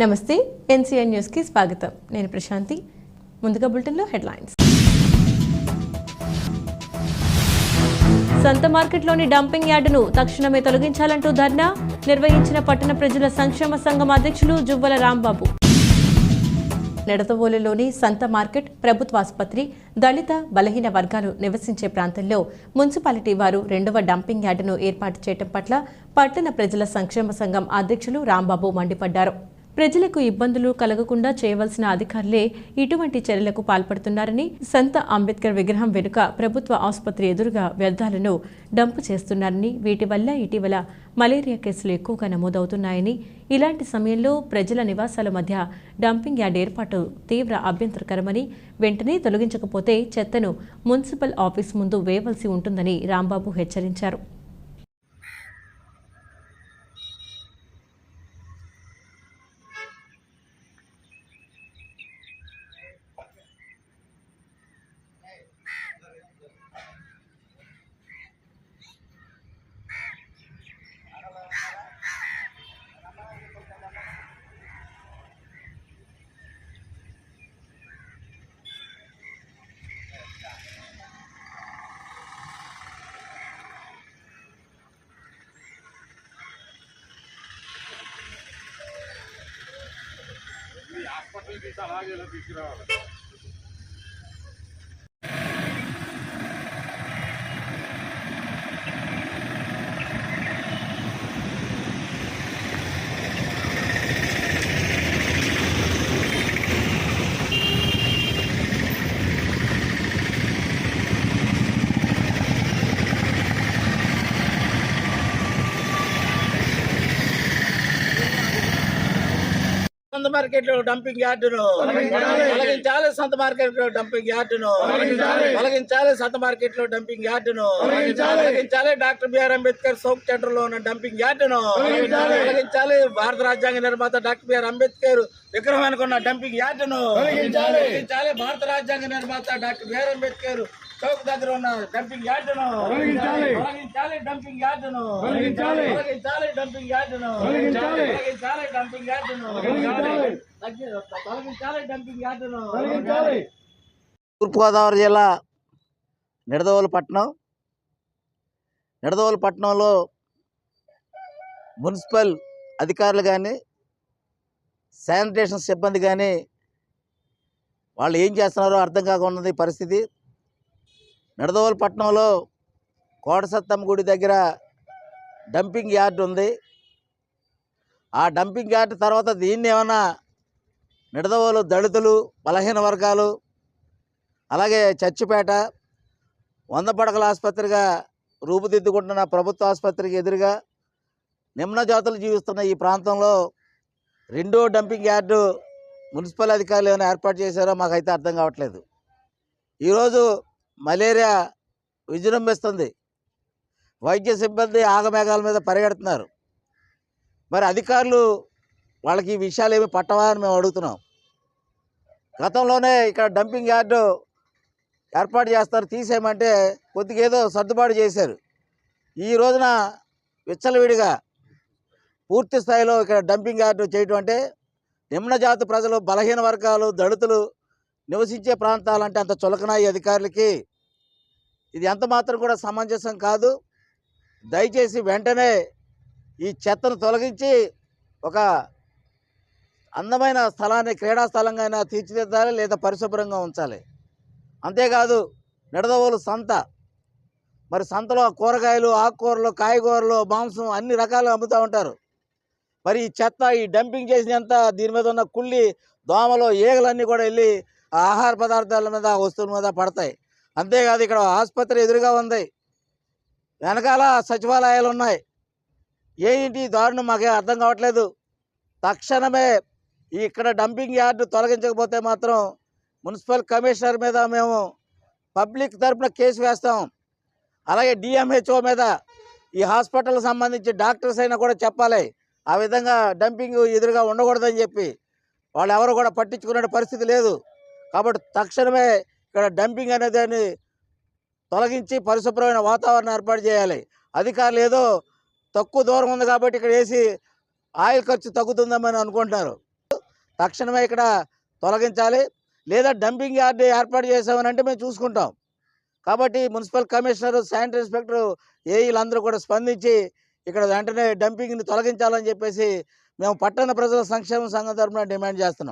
నమస్తే ఎన్సీఐ న్యూస్కి స్వాగతం. నేను ప్రశాంతి. ముందుగా బులెటిన్లో హెడ్లైన్స్. సంత మార్కెట్లోని డంపింగ్ యార్డును తక్షణమే తొలగించాలంటూ ధర్నా నిర్వహించిన పట్టణ ప్రజల సంక్షేమ సంఘం అధ్యక్షులు జువ్వల రాంబాబు. నెడతవోలులోని సంత మార్కెట్ ప్రభుత్వ ఆసుపత్రి దళిత బలహీన వర్గాలు నివసించే ప్రాంతంలో మున్సిపాలిటీ వారు రెండవ డంపింగ్ యార్డును ఏర్పాటు చేయడం పట్ల పట్టణ ప్రజల సంక్షేమ సంఘం అధ్యక్షులు రాంబాబు మండిపడ్డారు. ప్రజలకు ఇబ్బందులు కలగకుండా చేయవలసిన అధికారులే ఇటువంటి చర్యలకు పాల్పడుతున్నారని సంత అంబేద్కర్ విగ్రహం వెనుక ప్రభుత్వ ఆసుపత్రి ఎదురుగా వ్యర్థాలను డంపు చేస్తున్నారని వీటి వల్ల ఇటీవల మలేరియా కేసులు ఎక్కువగా నమోదవుతున్నాయని ఇలాంటి సమయంలో ప్రజల నివాసాల మధ్య డంపింగ్ యార్డ్ ఏర్పాటు తీవ్ర అభ్యంతరకరమని వెంటనే తొలగించకపోతే చెత్తను మున్సిపల్ ఆఫీస్ ముందు వేయవలసి ఉంటుందని రాంబాబు హెచ్చరించారు. హాస్పిటల్ సంత మార్కెట్లో డంపింగ్ యార్డును. తొలగించాలి. సంత మార్కెట్లో డంపింగ్ యార్డును. తొలగించాలి. సంత మార్కెట్లో డంపింగ్ యార్డును. తొలగించాలి. డాక్టర్ బిఆర్ అంబేద్కర్ సోప్ సెంటర్లో ఉన్న డంపింగ్ యార్డును. తొలగించాలి. భారత రాజ్యాంగ నిర్మాత డాక్టర్ బిఆర్ అంబేద్కర్ విగ్రహం అనుకున్న డంపింగ్ యార్డును. తొలగించాలి భారత రాజ్యాంగ నిర్మాత డాక్టర్ బిఆర్ అంబేద్కర్ చౌక్ దగ్గర ఉన్న డంపింగ్ యార్డును. తొలగించాలి. డంపింగ్ యార్డును. తొలగించాలి. డంపింగ్ యార్డును. తొలగించాలి. డంపింగ్ యార్డును. తొలగించాలి. డంపింగ్ యార్డును. తూర్పుగోదావరి జిల్లా మున్సిపల్ అధికారులు కానీ శానిటేషన్ సిబ్బంది కానీ వాళ్ళు ఏం చేస్తున్నారో అర్థం కాకుండా ఈ పరిస్థితి. నిడదవోలు పట్టణంలో కోటసత్తమ్మ గుడి దగ్గర డంపింగ్ యార్డ్ ఉంది. ఆ డంపింగ్ యార్డ్ తర్వాత దీన్ని ఏమన్నా నిడదవోలు దళితులు బలహీన వర్గాలు అలాగే చర్చిపేట వంద పడకల ఆసుపత్రిగా రూపుదిద్దుకుంటున్న ప్రభుత్వ ఆసుపత్రికి ఎదురుగా నిమ్న జాతులు జీవిస్తున్న ఈ ప్రాంతంలో రెండో డంపింగ్ యార్డు మున్సిపల్ అధికారులు ఏమైనా ఏర్పాటు చేశారో మాకైతే అర్థం కావట్లేదు. ఈరోజు మలేరియా విజృంభిస్తుంది వైద్య సిబ్బంది ఆగమేఘాల మీద పరిగెడుతున్నారు. మరి అధికారులు వాళ్ళకి ఈ విషయాలు ఏమి పట్టవా అని మేము అడుగుతున్నాం. గతంలోనే ఇక్కడ డంపింగ్ యార్డు ఏర్పాటు చేస్తారు తీసేయమంటే కొద్దిగా ఏదో సర్దుబాటు చేశారు. ఈ రోజున విచ్చలవిడిగా పూర్తి స్థాయిలో ఇక్కడ డంపింగ్ యార్డు చేయటం అంటే నిమ్నజాతి ప్రజలు బలహీన వర్గాలు దళితులు నివసించే ప్రాంతాలంటే అంత చులకన ఈ అధికారులకి. ఇది ఎంత మాత్రం కూడా సమంజసం కాదు. దయచేసి వెంటనే ఈ చెత్తను తొలగించి ఒక అందమైన స్థలాన్ని క్రీడా స్థలంగా అయినా తీర్చిదిద్దాలి లేదా పరిశుభ్రంగా ఉంచాలి. అంతేకాదు నిడదవోలు సంత. మరి సంతలో కూరగాయలు ఆకుకూరలు కాయగూరలు మాంసం అన్ని రకాలు అమ్ముతూ ఉంటారు. మరి ఈ చెత్త ఈ డంపింగ్ చేసినంత దీని మీద ఉన్న కుళ్ళి దోమలు ఈగలన్నీ కూడా వెళ్ళి ఆహార పదార్థాల మీద వస్తువుల మీద పడతాయి. అంతేకాదు ఇక్కడ ఆసుపత్రి ఎదురుగా ఉంది. వెనకాల సచివాలయాలు ఉన్నాయి. ఏంటి ఈ దారుణం? మాకే అర్థం కావట్లేదు. తక్షణమే ఇక్కడ డంపింగ్ యార్డు తొలగించకపోతే మాత్రం మున్సిపల్ కమిషనర్ మీద మేము పబ్లిక్ తరపున కేసు వేస్తాం. అలాగే డిఎంహెచ్ఓ మీద ఈ హాస్పిటల్ సంబంధించి డాక్టర్స్ అయినా కూడా చెప్పాలి. ఆ విధంగా డంపింగ్ ఎదురుగా ఉండకూడదని చెప్పి. వాళ్ళు ఎవరు కూడా పట్టించుకునే పరిస్థితి లేదు. కాబట్టి తక్షణమే ఇక్కడ డంపింగ్ అనే దాన్ని తొలగించి పరిశుభ్రమైన వాతావరణం ఏర్పాటు చేయాలి. అధికారులు ఏదో తక్కువ దూరం ఉంది కాబట్టి ఇక్కడ వేసి ఆయిల్ ఖర్చు తగ్గుతుందని అనుకుంటున్నారు. తక్షణమే ఇక్కడ తొలగించాలి. లేదా డంపింగ్ యార్డ్ ఏర్పాటు చేసామని అంటే మేము చూసుకుంటాం. కాబట్టి మున్సిపల్ కమిషనర్ శానిటరీ ఇన్స్పెక్టర్ ఏఈలందరూ కూడా స్పందించి ఇక్కడ వెంటనే డంపింగ్ని తొలగించాలని చెప్పేసి మేము పట్టణ ప్రజల సంక్షేమ సంఘం తరఫున డిమాండ్ చేస్తున్నాం.